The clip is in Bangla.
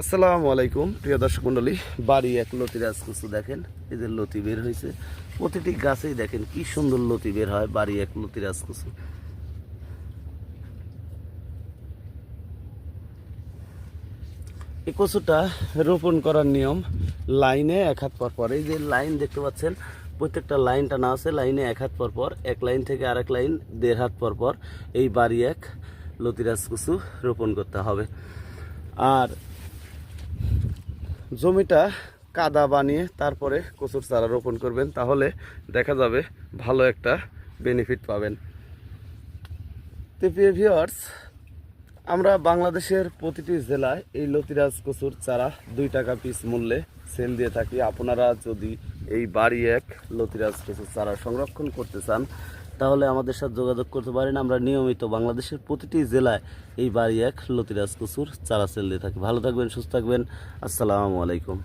আসসালামু আলাইকুম। প্রিয় দর্শক মণ্ডলী বাড়ি এক লতিরাজ কুচু দেখেন এদের লতি বের হয়েছে। প্রতিটি গাছেই দেখেন কি সুন্দর লতি বের হয়, বাড়ি এক লতিরাজ কুচু এই কচুটা রোপণ করার নিয়ম, লাইনে এক হাত পর পর। এই যে লাইন দেখতে পাচ্ছেন, প্রত্যেকটা লাইন টানা আছে, লাইনে এক হাত পর পর, এক লাইন থেকে আরেক লাইন দেড় হাত পর পর এই বাড়ি এক লতিরাজ কুচু রোপণ করতে হবে। আর জমিটা কাদা বানিয়ে তারপরে কচুর চারা রোপণ করবেন, তাহলে দেখা যাবে ভালো একটা বেনিফিট পাবেন। তো ভিওয়ার্স আমরা বাংলাদেশের প্রতিটি জেলায় এই লতিরাজ কচুর চারা দুই টাকা পিস মূল্যে সেল দিয়ে থাকি। আপনারা যদি এই বাড়ি এক, লতিরাজ কিছু চারা সংরক্ষণ করতে চান, তাহলে আমাদের সাথে যোগাযোগ করতে পারেন। আমরা নিয়মিত বাংলাদেশের প্রতিটি জেলায় এই বাড়ি এক, লতিরাজ কচুর চারা সেল দিয়ে থাকি। ভালো থাকবেন, সুস্থ থাকবেন। আসসালামু আলাইকুম।